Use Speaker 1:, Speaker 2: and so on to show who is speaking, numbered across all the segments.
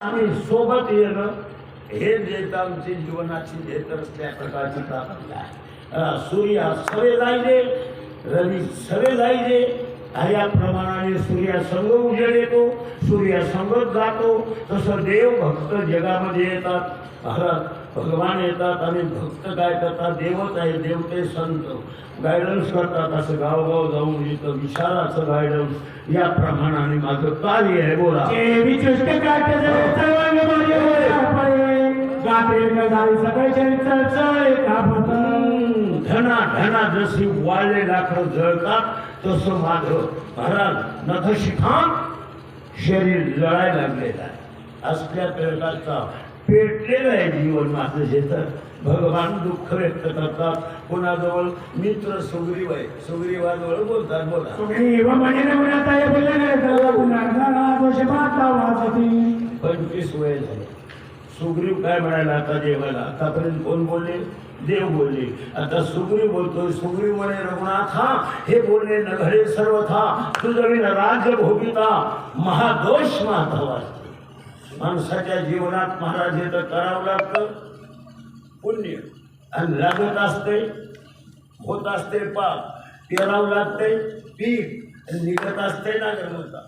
Speaker 1: आम्ही सोबत येणं हे देत आमची जीवनाची देत असल्या प्रकारची प्राप्ती आहे. सूर्या सवे जायचे रवी सवे जायचे ह्या प्रमाणाने सूर्यासंग उजेड येतो सूर्यासंगत जातो. तसं देव भक्त जगामध्ये येतात भगवान येतात आणि भक्त काय करतात? देवच आहे देवते संत. गायडन्स करतात. असं गावगाव जाऊन इथं विचाराचं गायडन्स या प्रमाणाने माझं कार्य आहे बोला. धना धना जशी वाळले लाकडं जळतात तसं माझं महाराज नखशिखान शरीर जळायला लागलेलं आहे. असल्या प्रकारचा पेटलेलं आहे जीवन माझं तर. भगवान दुःख व्यक्त करतात. कोणाजवळ मित्र सुग्रीव आहे. सुग्रीवाजवळ बोलतात बोला.
Speaker 2: सुग्रीव.
Speaker 1: पंचवीस वय झाले. सुग्रीव काय म्हणाला आता देवाला आतापर्यंत कोण बोलले? देव बोलले. आता सुग्रीव बोलतोय सुग्रीव म्हणे रघुनाथा हे बोलणे न घडे सर्व था. तुझविन राज्य भोगिता महादोष वाचते माणसाच्या जीवनात महाराज हे तर करावं लागतं. पुण्य. आणि लागत असते होत असते पाप पेरावं लागते पीक आणि निघत असते ना गरमता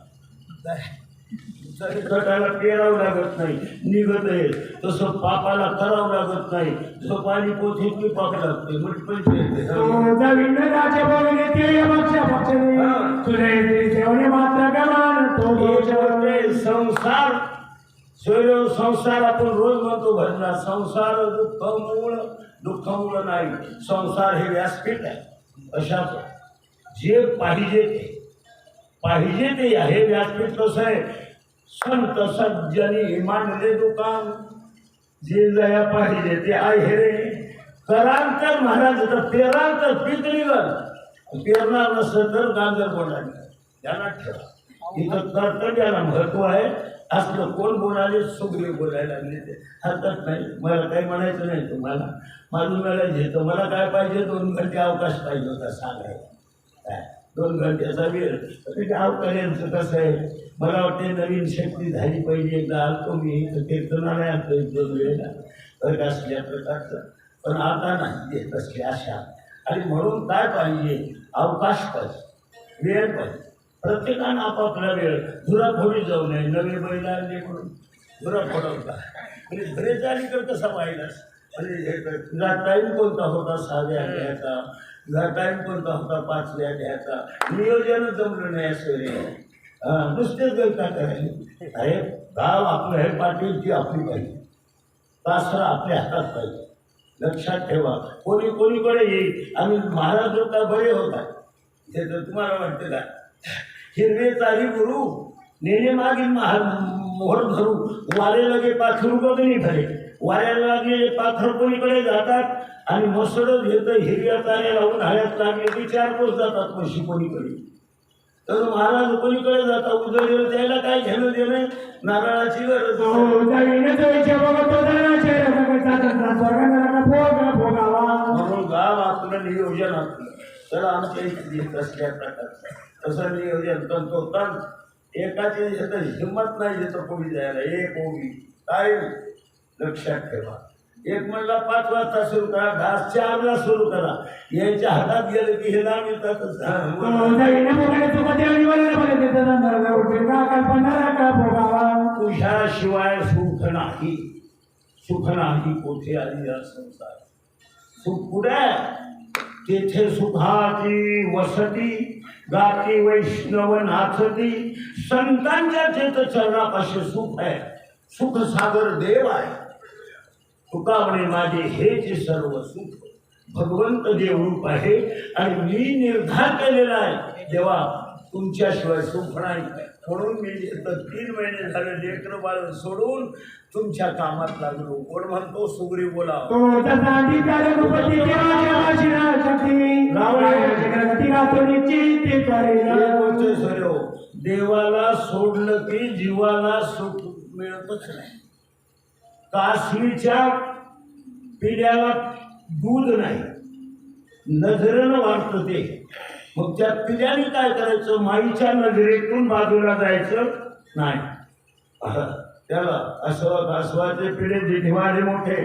Speaker 1: गटाला पेरावं लागत नाही निघत आहे तसं पापाला करावं लागत नाही. जसं पाणी पोथी की पाप लागते मटपण पेरते
Speaker 2: तो
Speaker 1: स्वयं संसार आपण रोज म्हणतो भजना संसार दुःख मूळ दुःख मूळ नाही. संसार हे व्यासपीठ आहे. अशाच जे पाहिजे ते. पाहिजे ते हे व्यासपीठ कसं आहे. संत सज्जनी मानले दुकान. जे जया पाहिजे ते आहे रे. करांतर महाराज तर पेरांतर तर पीक पेरणार नसलं तर गांजर बोलायला ध्यानात ठेवा. इथं कर्तव्याला महत्त्व आहे. असलं कोण बोलाले सुग्रीव बोलायला लागले ते. हरकत नाही मला काही म्हणायचं नाही तुम्हाला. माझून मिळायचे तर मला काय पाहिजे दोन घंटे अवकाश पाहिजे होता सांगायला. काय दोन घंट्याचा वेळ. तर ते अवकाशांचं कसं आहे? मला वाटते नवीन शक्ती झाली पाहिजे एकदा. आलतो मी तर कीर्तनाला आलतो एक दोन वेळेला. तर असल्या प्रकारचं? पण आता नाही ते असली आशा. आणि म्हणून काय पाहिजे? अवकाश पाहिजे. वेळ पाहिजे. प्रत्येकानं आपापला वेळ. धुरा फोडी जाऊ नये नवे बैल आले म्हणून. फोडवता. म्हणजे घरी आली तर कसा पाहिलास म्हणजे हे तुझा टाईम कोणता होता? सहाव्या घ्यायचा. तुझा टाईम कोणता होता? पाचव्या घ्यायचा. नियोजन जमलं नाही असं रे हां नुसतेच गलता करायला अरे गाव आपलं हे पाटीलची आपली पाहिजे तासरा आपल्या हातात पाहिजे. लक्षात ठेवा. कोणी कोणीकडे येईल? आम्ही महाराज होता बरे होता. ते तर तुम्हाला वाटतं का? हिरवे चारी गुरु नेणे मागील महा मोहर धरू. वारे लगे पाखरू बघणी भरे. वाऱ्याला लागलेले पाखर कोणीकडे जातात? आणि मसडच घेतं हिरव्या चाऱ्या लावून हळ्यात लागले की चार पोच जातात म्हशी कोणीकडे. तर महाराज कोणीकडे जातात? उजळलेलं त्याला काय घेणं देणं? नारळाची गरज
Speaker 2: भोगावा.
Speaker 1: म्हणून गाव आपलं नियोजन आपलं तर आमच्या इथे असल्या प्रकारचं. तसं नियोजन तंतोतंत एकाची इथं हिंमत नाही येतं कोणी जायला एक ओवी काय लक्षात ठेवा एक म्हणला पाच वाजता सुरू करा घास चारला सुरू करा यांच्या हातात गेलं की हे नाव येतातच
Speaker 2: का
Speaker 1: तुझ्याशिवाय सुख नाही सुख नाही कोठे आली या संसार सुख कुठे तेथे सुखाची वसती गाती वैष्णव नाचती संतांच्या चेत चरणापाशी सुख आहे. सुख सागर देव आहे. तुका म्हणे माझे हेच सर्व सुख भगवंत देवरूप आहे आणि मी निर्धार केलेला आहे. देवा तुमच्याशिवाय सुख नाही. म्हणून मी तीन महिने झाले लेकर बाळ सोडून तुमच्या कामात लागलो. कोण म्हणतो? सुग्री बोला. सर्व देवाला सोडलं की जीवाला सुख मिळतच नाही. कासवीच्या पिढ्याला दूध नाही. नजरेनं वाटतं ते. मग त्या पिल्याने काय करायचं? माईच्या नजरेतून बाजूला जायचं नाही. त्याला असं असवाचे पिढे जिठवाडे मोठे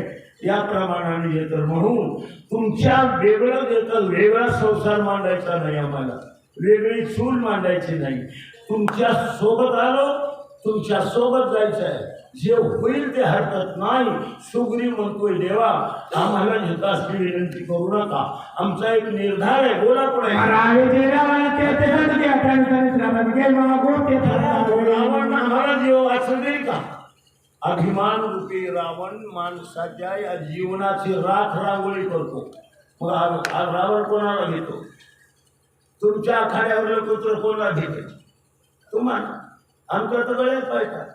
Speaker 1: या प्रमाणाने येतं म्हणून तुमच्या वेगळं देतं वेगळा संसार मांडायचा नाही आम्हाला. वेगळी चूल मांडायची नाही. तुमच्यासोबत आलो तुमच्यासोबत जायचं आहे जे होईल ते हरकत नाही. सुग्री म्हणतोय देवा आम्हाला हिताची विनंती करू नका. आमचा एक निर्धार आहे. बोला
Speaker 2: जे रावण
Speaker 1: आम्हाला जीव वाचू देईल का? अभिमान रूपी रावण माणसाच्या या जीवनाची राख रांगोळी करतो. मग रावण कोणाला घेतो? तुमच्या आखाड्यावरलं कुत्र कोणाला घेते? तुम्हाला. आमच्या तर गळ्यात पाहिजे